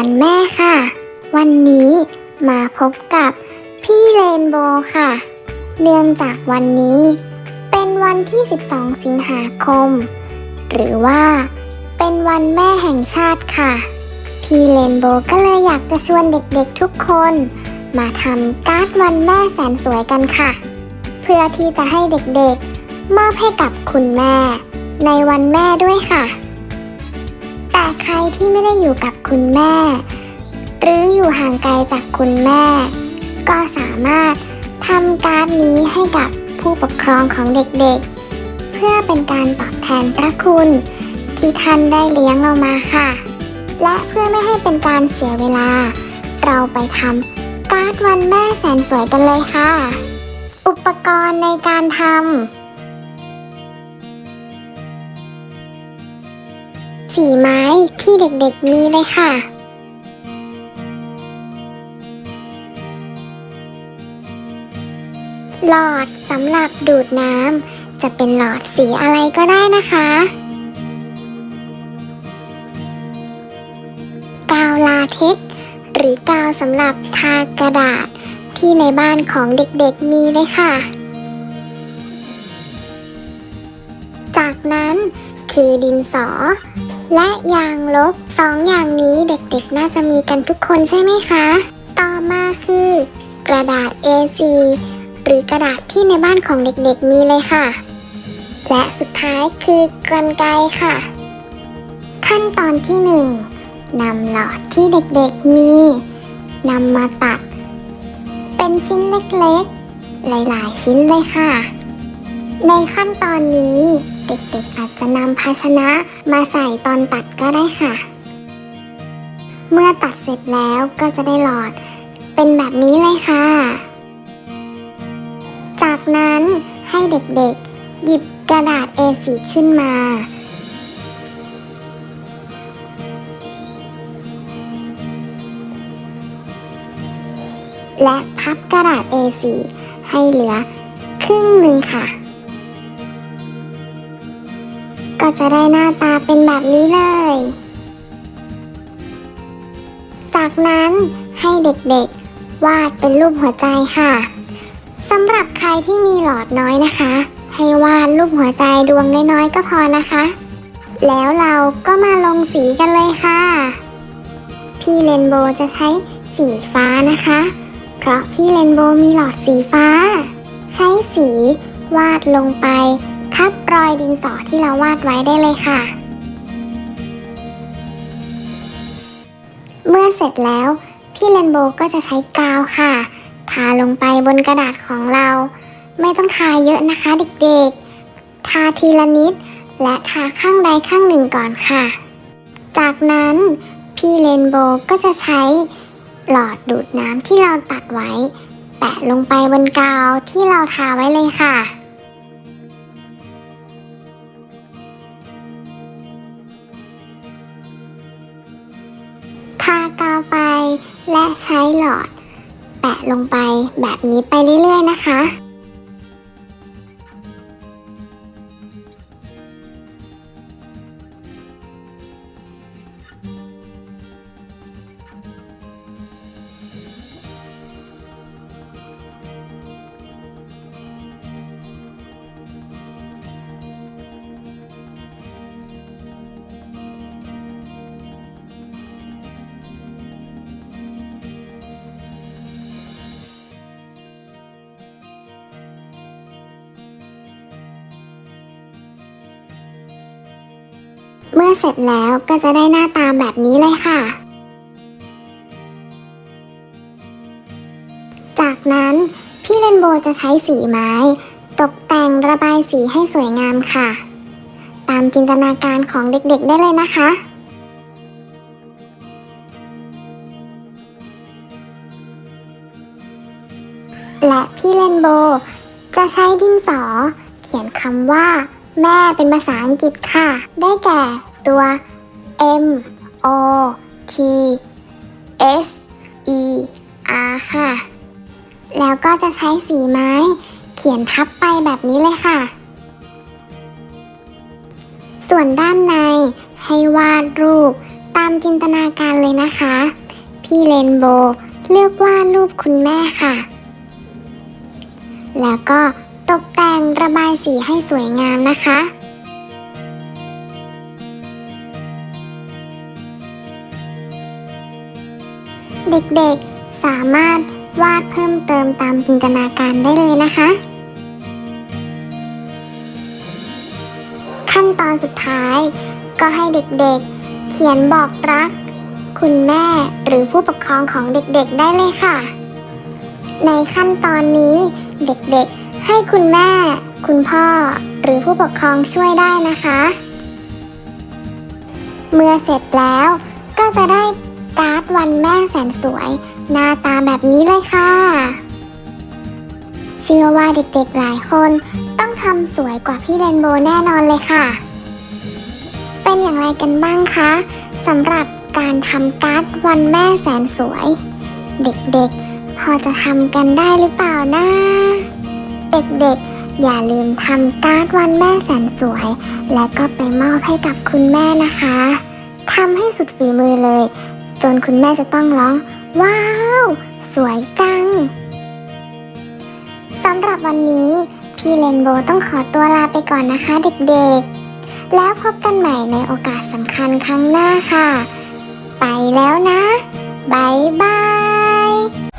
วันนี้มาพบกับพี่เรนโบว์ค่ะ เนื่องจากวันนี้ เป็นวันที่ 12 สิงหาคม หรือว่า เป็นวันแม่แห่งชาติค่ะ พี่เรนโบว์ก็เลยอยากจะชวนเด็กๆทุกคน มาทำการ์ดวันแม่แสนสวยกันค่ะ เพื่อที่จะให้เด็กๆมอบให้กับคุณแม่ ในวันแม่ด้วยค่ะ รที่ไม่ได้อยู่กับคุณแม่ หรืออยู่ห่างไกลจากคุณแม่ ก็สามารถทำการนี้ให้กับผู้ปกครองของเด็กๆ เพื่อเป็นการตอบแทนพระคุณ ที่ท่านได้เลี้ยงเรามาค่ะ และเพื่อไม่ให้เป็นการเสียเวลา เราไปทำการ์ดวันแม่แสนสวยกันเลยค่ะ อุปกรณ์ในการทำสีไม้ ที่เด็กๆมีเลยค่ะ หลอดสำหรับดูดน้ำจะเป็นหลอดสีอะไรก็ได้นะคะ กาวลาเท็กหรือกาวสำหรับทากระดาษที่ในบ้านของเด็กๆมีเลยค่ะ จากนั้นคือดินสอ และยางลบสองอย่างนี้เด็กๆ น่าจะมีกันทุกคนใช่ไหมคะ ต่อมาคือ กระดาษ A4 หรือกระดาษที่ในบ้านของเด็กๆ มีเลยค่ะ และสุดท้ายคือกรรไกรค่ะ ขั้นตอนที่หนึ่งนำหลอดที่เด็กๆ มีนำมาตัด เป็นชิ้นเล็กๆ หลายๆ ชิ้นเลยค่ะ ในขั้นตอนนี้เด็กๆอาจ จะนำภาชนะมาใส่ตอนตัดก็ได้ค่ะ เมื่อตัดเสร็จแล้วก็จะได้หลอด เป็นแบบนี้เลยค่ะ จากนั้นให้เด็กๆ หยิบกระดาษ A4 ขึ้นมา และพับกระดาษ A4 ให้เหลือครึ่งหนึ่งค่ะ ก็จะได้หน้าตาเป็นแบบนี้เลย จากนั้นให้เด็กๆ วาดเป็นรูปหัวใจค่ะสำหรับใครที่มีหลอดน้อยนะคะ ให้วาดรูปหัวใจดวงน้อยๆก็พอนะคะ แล้วเราก็มาลงสีกันเลยค่ะ พี่เรนโบว์จะใช้สีฟ้านะคะ เพราะพี่เรนโบว์มีหลอดสีฟ้า ใช้สีวาดลงไป ทับรอยดินสอที่เราวาดไว้ได้เลยค่ะ เมื่อเสร็จแล้ว พี่เรนโบก็จะใช้กาวค่ะทาลงไปบนกระดาษของเรา ไม่ต้องทาเยอะนะคะเด็กๆ ทาทีละนิด และทาข้างใดข้างหนึ่งก่อนค่ะ จากนั้นพี่เรนโบก็จะใช้หลอดดูดน้ำที่เราตัดไว้ แปะลงไปบนกาวที่เราทาไว้เลยค่ะ ใช้หลอด แปะลงไปแบบนี้ไปเรื่อยๆนะคะ เมื่อเสร็จแล้วก็จะได้หน้าตาแบบนี้เลยค่ะ จากนั้นพี่เรนโบว์จะใช้สีไม้ ตกแต่งระบายสีให้สวยงามค่ะ ตามจินตนาการของเด็กๆได้เลยนะคะและพี่เรนโบว์จะใช้ดินสอ เขียนคำว่า แม่เป็นภาษาอังกฤษค่ะ ได้แก่ตัว M O T H E R ค่ะ แล้วก็จะใช้สีไม้ เขียนทับไปแบบนี้เลยค่ะ ส่วนด้านในให้วาดรูปตามจินตนาการเลยนะคะ พี่เรนโบเลือกวาดรูปคุณแม่ค่ะ แล้วก็ ตกแต่งระบายสีให้สวยงามนะคะ เด็กๆสามารถวาดเพิ่มเติมตามจินตนาการได้เลยนะคะ ขั้นตอนสุดท้าย ก็ให้เด็กๆ เขียนบอกรัก คุณแม่หรือผู้ปกครองของเด็กๆได้เลยค่ะ ในขั้นตอนนี้เด็กๆ ให้คุณแม่ คุณพ่อ หรือผู้ปกครองช่วยได้นะคะ เมื่อเสร็จแล้วก็จะได้การ์ดวันแม่แสนสวย หน้าตาแบบนี้เลยค่ะ เชื่อว่าเด็กๆหลายคนต้องทำสวยกว่าพี่เรนโบว์แน่นอนเลยค่ะ เป็นอย่างไรกันบ้างคะสำหรับการทำการ์ดวันแม่แสนสวย เด็กๆ พอจะทำกันได้หรือเปล่านะ เด็กๆ อย่าลืมทำการ์ดวันแม่แสนสวย และก็ไปมอบให้กับคุณแม่นะคะทำให้สุดฝีมือเลย จนคุณแม่จะต้องร้อง ว้าว สวยจังสำหรับวันนี้ พี่เรนโบต้องขอตัวลาไปก่อนนะคะเด็กๆ แล้วพบกันใหม่ในโอกาสสำคัญครั้งหน้าค่ะ ไปแล้วนะบายบาย